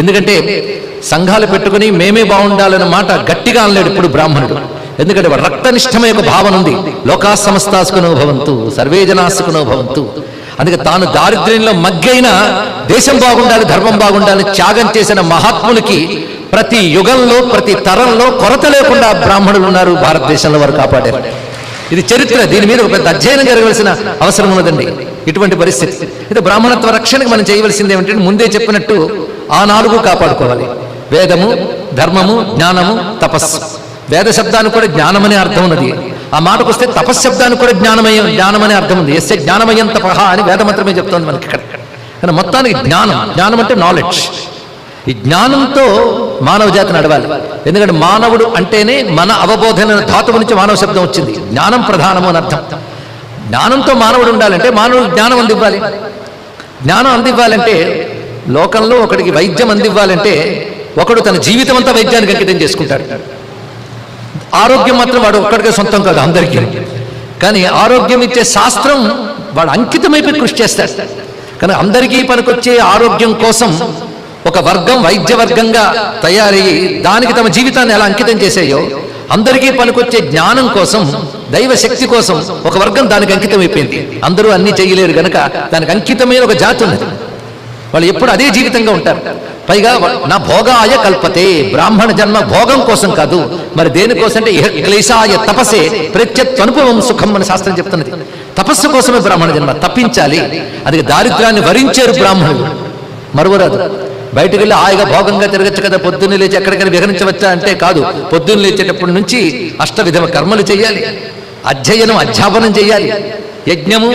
ఎందుకంటే సంఘాలు పెట్టుకుని మేమే బాగుండాలన్న మాట గట్టిగా అనలేడు ఇప్పుడు బ్రాహ్మణుడు. ఎందుకంటే రక్తనిష్టమైన ఒక భావన ఉంది. లోకా సమస్తాసుకునో భవంతు సర్వే జనాసుకునో భవంతు. అందుకే తాను దారిద్ర్యంలో మగ్గైన దేశం బాగుండాలి ధర్మం బాగుండాలి త్యాగం చేసిన మహాత్ములకి ప్రతి యుగంలో ప్రతి తరంలో కొరత లేకుండా బ్రాహ్మణులు ఉన్నారు భారతదేశంలో వారు కాపాడారు. ఇది చరిత్ర. దీని మీద ఒక పెద్ద అధ్యయనం జరగవలసిన అవసరం ఉన్నదండి. ఇటువంటి పరిస్థితి. ఇది బ్రాహ్మణత్వ రక్షణకు మనం చేయవలసింది ఏమిటంటే ముందే చెప్పినట్టు ఆ నాలుగు కాపాడుకోవాలి. వేదము ధర్మము జ్ఞానము తపస్సు. వేద శబ్దానికి కూడా జ్ఞానమనే అర్థం ఉన్నది. ఆ మాటకు వస్తే తపశ్శబ్దానికి కూడా జ్ఞానమయం జ్ఞానమనే అర్థం ఉంది. ఎస్ఏ జ్ఞానమయం తపహ అని వేదమంత్రమే చెప్తోంది మనకి ఇక్కడ. కానీ మొత్తానికి జ్ఞానం జ్ఞానం అంటే నాలెడ్జ్ ఈ జ్ఞానంతో మానవ జాతి నడవాలి. ఎందుకంటే మానవుడు అంటేనే మన అవబోధన ధాతువు నుంచి మానవ శబ్దం వచ్చింది. జ్ఞానం ప్రధానము అని అర్థం. జ్ఞానంతో మానవుడు ఉండాలంటే మానవుడు జ్ఞానం అందివ్వాలి జ్ఞానం అందివ్వాలంటే లోకంలో ఒకడికి వైద్యం అందివ్వాలంటే ఒకడు తన జీవితం అంతా వైద్యానికి అంకితం చేసుకుంటాడు. ఆరోగ్యం మాత్రం వాడు ఒక్కడికే సొంతం కాదు అందరికీ. కానీ ఆరోగ్యం ఇచ్చే శాస్త్రం వాడు అంకితమైపోయి కృషి చేస్తాడు. కానీ అందరికీ పనికొచ్చే ఆరోగ్యం కోసం ఒక వర్గం వైద్య వర్గంగా తయారయ్యి దానికి తమ జీవితాన్ని ఎలా అంకితం చేసేయో అందరికీ పనికొచ్చే జ్ఞానం కోసం దైవ శక్తి కోసం ఒక వర్గం దానికి అంకితం అయిపోయింది అందరూ అన్ని చేయలేరు గనక దానికి అంకితమైన ఒక జాతి ఉన్నది. వాళ్ళు ఎప్పుడు అదే జీవితంగా ఉంటారు. పైగా నా భోగాయ కల్పతే బ్రాహ్మణ జన్మ భోగం కోసం కాదు మరి దేనికోసం అంటే ఇహ క్లేశాయ తపసే ప్రత్యత్వనుభవం సుఖం అని శాస్త్రం చెప్తున్నది. తపస్సు కోసమే బ్రాహ్మణ జన్మ తప్పించాలి. అది దారిద్ర్యాన్ని వరించారు బ్రాహ్మణులు. మరువరాదు. బయటకు వెళ్ళి హాయిగా భోగంగా తిరగచ్చు కదా పొద్దున్నే లేచి ఎక్కడికైనా విహరించవచ్చా అంటే కాదు. పొద్దున్న లేచేటప్పటి నుంచి అష్టవిధమ కర్మలు చేయాలి. అధ్యయనం అధ్యాపనం చేయాలి. యజ్ఞము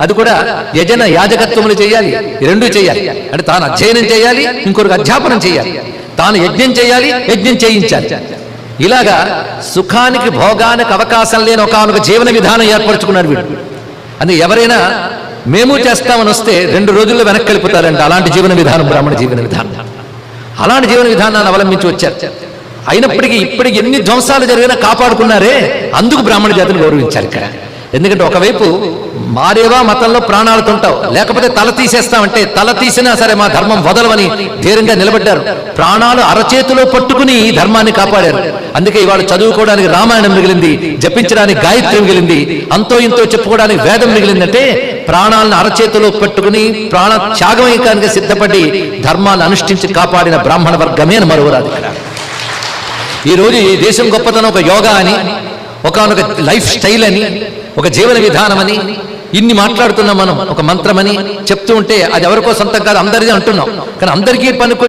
అది కూడా యజన యాజకత్వములు చేయాలి రెండు రెండూ చేయాలి. అంటే తాను అధ్యయనం చేయాలి ఇంకొకరికి అధ్యాపనం చేయాలి. తాను యజ్ఞం చేయాలి యజ్ఞం చేయించాలి. ఇలాగా సుఖానికి భోగానికి అవకాశం లేని ఒక జీవన విధానం ఏర్పరచుకున్నాడు వీడు. అందుకే ఎవరైనా మేము చేస్తామని వస్తే రెండు రోజుల్లో వెనక్కి వెళ్ళిపోతారంట. అలాంటి జీవన విధానం బ్రాహ్మణ జీవన విధానం. అలాంటి జీవన విధానాన్ని అవలంబించి వచ్చారు. అయినప్పటికీ ఇప్పటికి ఎన్ని ధ్వంసాలు జరిగినా కాపాడుకున్నారే అందుకు బ్రాహ్మణ జాతిని గౌరవించారు ఇక్కడ. ఎందుకంటే ఒకవైపు మారేవా మతంలో ప్రాణాలతో ఉంటావు లేకపోతే తల తీసేస్తామంటే తల తీసినా సరే మా ధర్మం వదలవని ధీరంగా నిలబడ్డారు. ప్రాణాలు అరచేతిలో పట్టుకుని ఈ ధర్మాన్ని కాపాడారు. అందుకే ఇవాళ చదువుకోవడానికి రామాయణం మిగిలింది జపించడానికి గాయత్రి మిగిలింది అంతో ఇంతో చెప్పుకోవడానికి వేదం మిగిలిందంటే ప్రాణాలను అరచేతిలో పట్టుకుని ప్రాణ త్యాగమైకానికి సిద్ధపడి ధర్మాన్ని అనుష్ఠించి కాపాడిన బ్రాహ్మణ వర్గమే అని మరువరాదు ఈ రోజు ఈ దేశం గొప్పతనం ఒక యోగా అని ఒకనొక లైఫ్ స్టైల్ అని ఒక జీవన విధానం అని ఇన్ని మాట్లాడుతున్నాం మనం ఒక మంత్రమని చెప్తూ ఉంటే అది ఎవరికో సొంతం కాదు అందరిది అంటున్నాం. కానీ అందరికీ పనికి